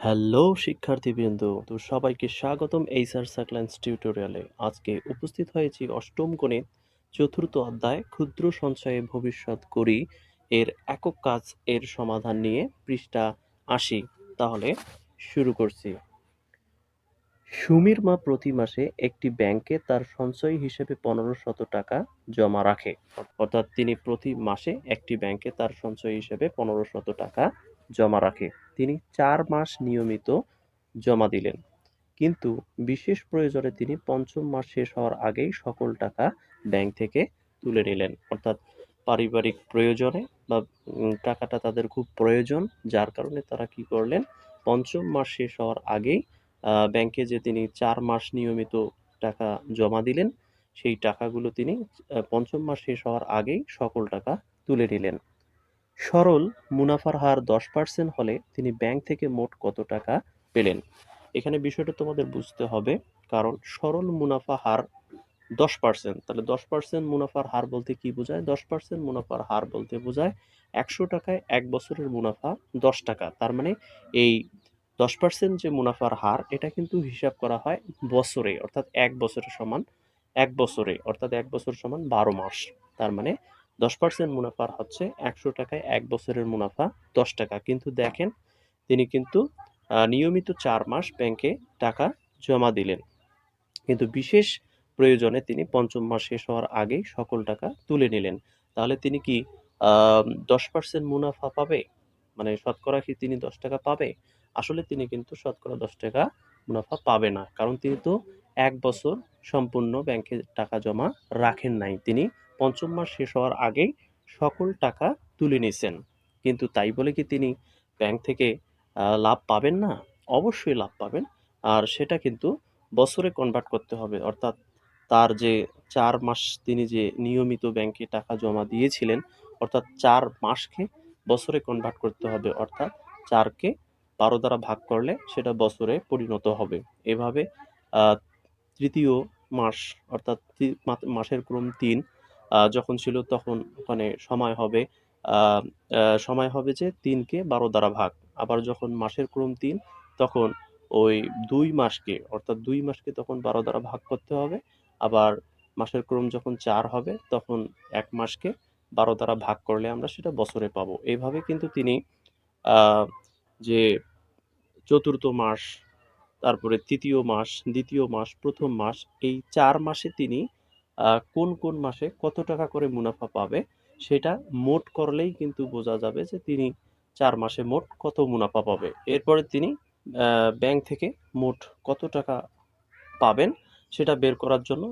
Hello, শিক্ষার্থীবৃন্দ। তো সবাইকে স্বাগতম এইচআর সাকলেন্স টিউটোরিয়ালে। আজকে উপস্থিত হয়েছি অষ্টম গণিত চতুর্থ অধ্যায় ক্ষুদ্র সঞ্চয়ে ভবিষ্যৎ করি। এর একক কাজ এর সমাধান নিয়ে পৃষ্ঠা আশি। তাহলে শুরু করছি। সুমির মা প্রতি মাসে একটি ব্যাংকে তার সঞ্চয় হিসেবে পনেরো শত টাকা জমা রাখে। অর্থাৎ তিনি প্রতি মাসে একটি ব্যাংকে তার সঞ্চয় হিসেবে পনেরো শত টাকা জমা রাখে। তিনি চার মাস নিয়মিত জমা দিলেন। কিন্তু বিশেষ প্রয়োজনে তিনি পঞ্চম মাস শেষ হওয়ার আগেই সকল টাকা ব্যাংক থেকে তুলে নিলেন। অর্থাৎ পারিবারিক প্রয়োজনে বা টাকাটা তাদের খুব প্রয়োজন, যার কারণে তারা কি করলেন, পঞ্চম মাস শেষ হওয়ার আগেই ব্যাংকে যে তিনি চার মাস নিয়মিত টাকা জমা দিলেন, সেই টাকাগুলো তিনি পঞ্চম মাস শেষ হওয়ার আগেই সকল টাকা তুলে নিলেন। সরল মুনাফার হার দশ পার্সেন্ট হলে তিনি ব্যাংক থেকে মোট কত টাকা পেলেন? এখানে বিষয়টা তোমাদের বুঝতে হবে। কারণ সরল মুনাফা হার দশ পার্সেন্ট। তাহলে দশ পার্সেন্ট মুনাফার হার বলতে কি বোঝায়? দশ পার্সেন্ট মুনাফার হার বলতে বোঝায় একশো টাকায় এক বছরের মুনাফা দশ টাকা। তার মানে এই দশ পার্সেন্ট যে মুনাফার হার, এটা কিন্তু হিসাব করা হয় বছরে, অর্থাৎ এক বছরের সমান এক বছরে, অর্থাৎ এক বছর সমান বারো মাস। তার মানে দশ পার্সেন্ট মুনাফার হচ্ছে একশো টাকায় এক বছরের মুনাফা দশ টাকা। কিন্তু দেখেন, তিনি কিন্তু নিয়মিত চার মাস ব্যাংকে টাকা জমা দিলেন। কিন্তু বিশেষ প্রয়োজনে তিনি পঞ্চম মাস শেষ হওয়ার আগেই সকল টাকা তুলে নিলেন। তাহলে তিনি কি দশ পার্সেন্ট মুনাফা পাবে? মানে শতকরা কি তিনি দশ টাকা পাবে? আসলে তিনি কিন্তু শতকরা দশ টাকা মুনাফা পাবে না। কারণ তিনি তো এক বছর সম্পূর্ণ ব্যাংকে টাকা জমা রাখেন নাই। তিনি পঞ্চম মাস শেষ হওয়ার আগেই সকল টাকা তুলে নিয়েছেন। কিন্তু তাই বলে কি তিনি ব্যাংক থেকে লাভ পাবেন না? অবশ্যই লাভ পাবেন। আর সেটা কিন্তু বছরে কনভার্ট করতে হবে। অর্থাৎ তার যে চার মাস তিনি যে নিয়মিত ব্যাংকে টাকা জমা দিয়েছিলেন, অর্থাৎ চার মাসকে বছরে কনভার্ট করতে হবে। অর্থাৎ চারকে বারো দ্বারা ভাগ করলে সেটা বছরে পরিণত হবে। এভাবে তৃতীয় মাস, অর্থাৎ মাসের ক্রম তিন যখন ছিল তখন ওখানে সময় হবে। সময় হবে যে তিনকে বারো দ্বারা ভাগ। আবার যখন মাসের ক্রম তিন, তখন ওই দুই মাসকে, অর্থাৎ দুই মাসকে তখন বারো দ্বারা ভাগ করতে হবে। আবার মাসের ক্রম যখন চার হবে, তখন এক মাসকে বারো দ্বারা ভাগ করলে আমরা সেটা বছরে পাবো। এইভাবে কিন্তু তিনি যে চতুর্থ মাস, তারপরে তৃতীয় মাস, দ্বিতীয় মাস, প্রথম মাস, এই চার মাসে তিনি কোন কোন মাসে কত টাকা করে মুনাফা পাবে সেটা মোট করলেই কিন্তু বোঝা যাবে যে তিনি চার মাসে মোট কত মুনাফা পাবে। এরপরে তিনি ব্যাংক থেকে মোট কত টাকা পাবেন সেটা বের করার জন্য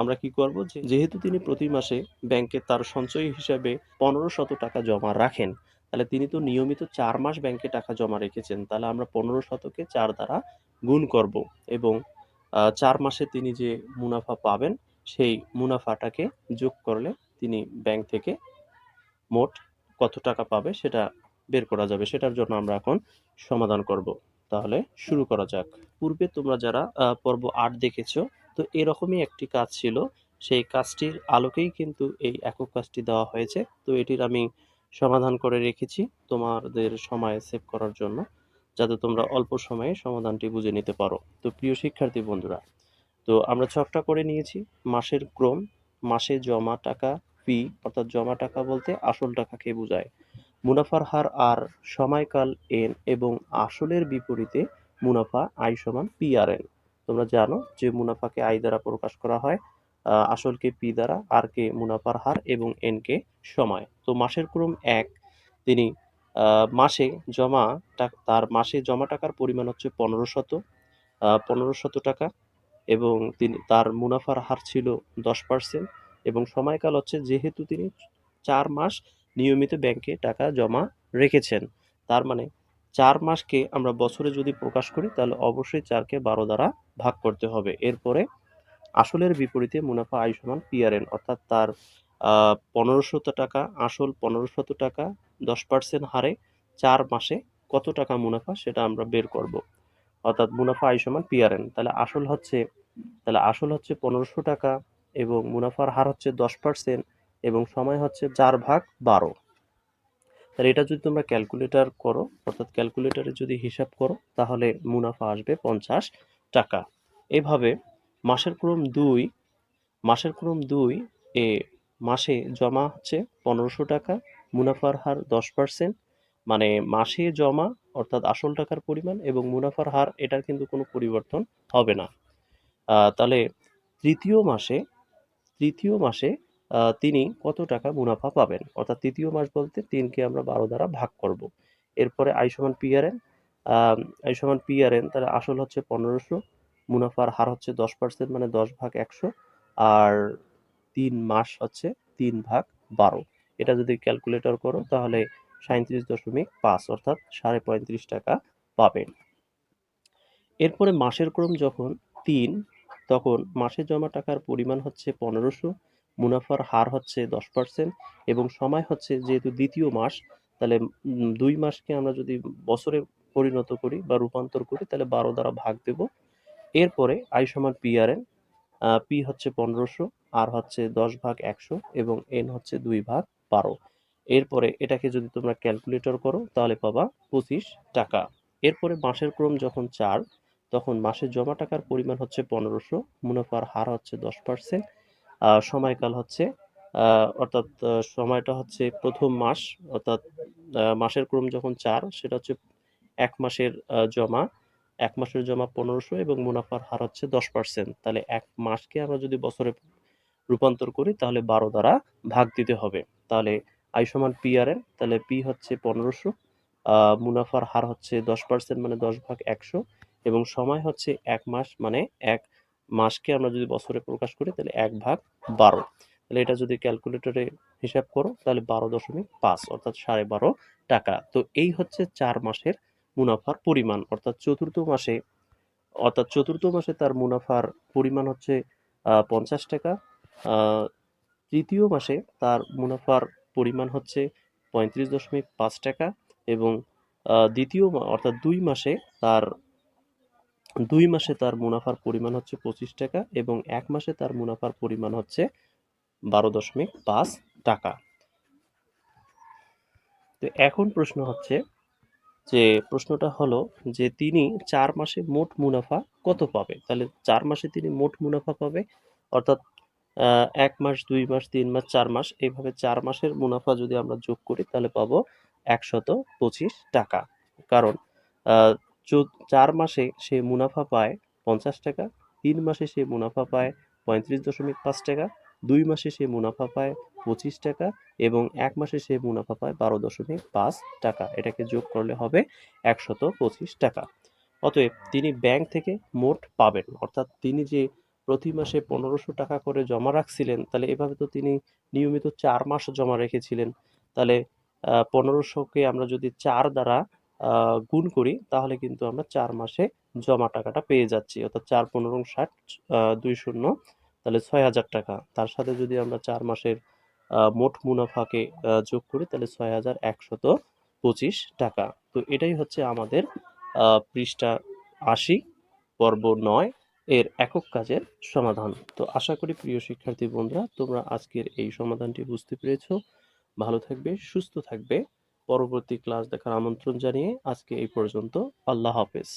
আমরা কি করব যেহেতু তিনি প্রতি মাসে ব্যাংকে তার সঞ্চয় হিসাবে পনেরো শত টাকা জমা রাখেন, তাহলে তিনি তো নিয়মিত চার মাস ব্যাংকে টাকা জমা রেখেছেন, তাহলে আমরা পনেরো শতকে চার দ্বারা গুণ করব এবং চার মাসে তিনি যে মুনাফা পাবেন সেই মুনাফাটাকে যোগ করলে তিনি ব্যাংক থেকে মোট কত টাকা পাবে সেটা বের করা যাবে। সেটার জন্য আমরা এখন সমাধান করব। তাহলে শুরু করা যাক। পূর্বে তোমরা যারা পর্ব আট দেখেছ, তো এরকমই একটি কাজ ছিল। সেই কাজটির আলোকেই কিন্তু এই একক কাজটি দেওয়া হয়েছে। তো এটির আমি সমাধান করে রেখেছি তোমাদের সময় সেভ করার জন্য, যাতে তোমরা অল্প সময়ে সমাধানটি বুঝে নিতে পারো। তো প্রিয় শিক্ষার্থী বন্ধুরা তো আমরা ছকটা করে নিয়েছি। মাসের ক্রম, মাসে জমা টাকা ফি অর্থাৎ জমা টাকা বলতে আসল টাকাকে বোঝায়? মুনাফার হার আর সময়কাল এন এবং আসলের বিপরীতে মুনাফা আই সমান পি আর এন তোমরা জানো যে মুনাফাকে আই দ্বারা প্রকাশ করা হয় আসলকে পি দ্বারা আর কে মুনাফার হার এবং এন কে সময়। তো মাসের ক্রম এক, তিনি মাসে জমা তার মাসে জমা টাকার পরিমাণ হচ্ছে পনেরো শত পনেরো শত টাকা। এবং তিনি, তার মুনাফার হার ছিল দশ পার্সেন্ট এবং সময়কাল হচ্ছে যেহেতু তিনি চার মাস নিয়মিত ব্যাংকে টাকা জমা রেখেছেন। তার মানে চার মাসকে আমরা বছরে যদি প্রকাশ করি তাহলে অবশ্যই চারকে বারো দ্বারা ভাগ করতে হবে। এরপরে আসলের বিপরীতে মুনাফা আয় সমান পিআরএন অর্থাৎ তার পনেরোশত টাকা, আসল পনেরোশত টাকা দশ পার্সেন্ট হারে চার মাসে কত টাকা মুনাফা সেটা আমরা বের করব। অর্থাৎ মুনাফা আয় সমান পিআরএন তাহলে আসল হচ্ছে, তাহলে আসল হচ্ছে পনেরোশো টাকা এবং মুনাফার হার হচ্ছে দশ পার্সেন্ট এবং সময় হচ্ছে চার ভাগ বারো। তাহলে এটা যদি তোমরা ক্যালকুলেটর করো, অর্থাৎ ক্যালকুলেটরে যদি হিসাব করো, তাহলে মুনাফা আসবে পঞ্চাশ টাকা। এভাবে মাসের ক্রম দুই, মাসের ক্রম দুই এ মাসে জমা হচ্ছে পনেরোশো টাকা, মুনাফার হার দশ পার্সেন্ট মানে মাসে জমা অর্থাৎ আসল টাকার পরিমাণ এবং মুনাফার হার, এটার কিন্তু কোনো পরিবর্তন হবে না। তাহলে তৃতীয় মাসে তৃতীয় মাসে তিনি কত টাকা মুনাফা পাবেন? অর্থাৎ তৃতীয় মাস বলতে তিনকে আমরা বারো দ্বারা ভাগ করব। এরপরে আই সমান পিআরএন আই সমান পিআরএন তাহলে আসল হচ্ছে পনেরোশো, মুনাফার হার হচ্ছে দশ পার্সেন্ট মানে দশ ভাগ একশো, আর তিন মাস হচ্ছে তিন ভাগ বারো। এটা যদি ক্যালকুলেটর করো, তাহলে সাঁত্রিশ দশমিক পাঁচ অর্থাৎ সাড়ে পঁয়ত্রিশ টাকা পাবেন। এরপরে মাসের ক্রম যখন তিন, তখন মাসে জমা টাকার পরিমাণ হচ্ছে পনেরোশো, মুনাফার হার হচ্ছে দশ পার্সেন্ট এবং সময় হচ্ছে যেহেতু দ্বিতীয় মাস, তাহলে দুই মাসকে আমরা যদি বছরে পরিণত করি বা রূপান্তর করি, তাহলে বারো দ্বারা ভাগ দেব। এরপরে আই সমান পিআরএন পি হচ্ছে পনেরোশো আর হচ্ছে দশ ভাগ একশো এবং এন হচ্ছে দুই ভাগ বারো। এরপরে এটাকে যদি তোমরা ক্যালকুলেটর করো, তাহলে পাবা পঁচিশ টাকা। এরপরে মাসের ক্রম যখন চার, তখন মাসে জমা টাকার পরিমাণ হচ্ছে পনেরোশো, মুনাফার হার হচ্ছে দশ পার্সেন্ট সময়কাল হচ্ছে অর্থাৎ সময়টা হচ্ছে প্রথম মাস, অর্থাৎ মাসের ক্রম যখন চার, সেটা হচ্ছে এক মাসের জমা। এক মাসের জমা পনেরোশো এবং মুনাফার হার হচ্ছে দশ পার্সেন্ট তাহলে এক মাসকে আমরা যদি বছরে রূপান্তর করি, তাহলে বারো দ্বারা ভাগ দিতে হবে। তাহলে আই সমান পি আর তাহলে পি হচ্ছে পনেরোশো মুনাফার হার হচ্ছে দশ পার্সেন্ট মানে দশ ভাগ একশো, এবং সময় হচ্ছে এক মাস মানে এক মাসকে আমরা যদি বছরে প্রকাশ করি তাহলে এক ভাগ বারো। তাহলে এটা যদি ক্যালকুলেটরে হিসাব করো, তাহলে বারো দশমিক পাঁচ, অর্থাৎ সাড়ে বারো টাকা। তো এই হচ্ছে চার মাসের মুনাফার পরিমাণ, অর্থাৎ চতুর্থ মাসে, অর্থাৎ চতুর্থ মাসে তার মুনাফার পরিমাণ হচ্ছে পঞ্চাশ টাকা তৃতীয় মাসে তার মুনাফার পরিমাণ হচ্ছে পঁয়ত্রিশ দশমিক পাঁচ টাকা এবং দ্বিতীয় অর্থাৎ দুই মাসে তার, দুই মাসে তার মুনাফার পরিমাণ হচ্ছে পঁচিশ টাকা এবং এক মাসে তার মুনাফার পরিমাণ হচ্ছে বারো দশমিক পাঁচ টাকা। তো এখন প্রশ্ন হচ্ছে যে, প্রশ্নটা হলো যে তিনি চার মাসে মোট মুনাফা কত পাবে? তাহলে চার মাসে তিনি মোট মুনাফা পাবে? অর্থাৎ এক মাস, দুই মাস, তিন মাস, চার মাস, এইভাবে চার মাসের মুনাফা যদি আমরা যোগ করি, তাহলে পাবো একশত পঁচিশ টাকা। কারণ চার মাসে সে মুনাফা পায় পঞ্চাশ টাকা, তিন মাসে সে মুনাফা পায় পঁয়ত্রিশ দশমিক পাঁচ টাকা, দুই মাসে সে মুনাফা পায় পঁচিশ টাকা এবং এক মাসে সে মুনাফা পায় বারো দশমিক পাঁচ টাকা। এটাকে যোগ করলে হবে একশত পঁচিশ টাকা। অতএব তিনি ব্যাংক থেকে মোট পাবেন। অর্থাৎ তিনি যে প্রতি মাসে পনেরোশো টাকা করে জমা রাখছিলেন, তাহলে এভাবে তো তিনি নিয়মিত চার মাস জমা রেখেছিলেন। তাহলে পনেরোশোকে আমরা যদি চার দ্বারা গুণ করি, তাহলে কিন্তু আমরা চার মাসে জমা টাকাটা পেয়ে যাচ্ছি। অর্থাৎ চার পনেরো ষাট দুই শূন্য, তাহলে ছয় হাজার টাকা। তার সাথে যদি আমরা চার মাসের মোট মুনাফাকে যোগ করি, তাহলে ছয় হাজার একশত পঁচিশ টাকা। তো এটাই হচ্ছে আমাদের পৃষ্ঠা আশি, পর্ব নয়। এর একক কাজের সমাধান। তো আশা করি প্রিয় শিক্ষার্থী বন্ধুরা, তোমরা আজকের এই সমাধানটি বুঝতে পেরেছ। ভালো থাকবে, সুস্থ থাকবে। পরবর্তী ক্লাস দেখার আমন্ত্রণ জানিয়ে আজকে এই পর্যন্ত আল্লাহ হাফেজ।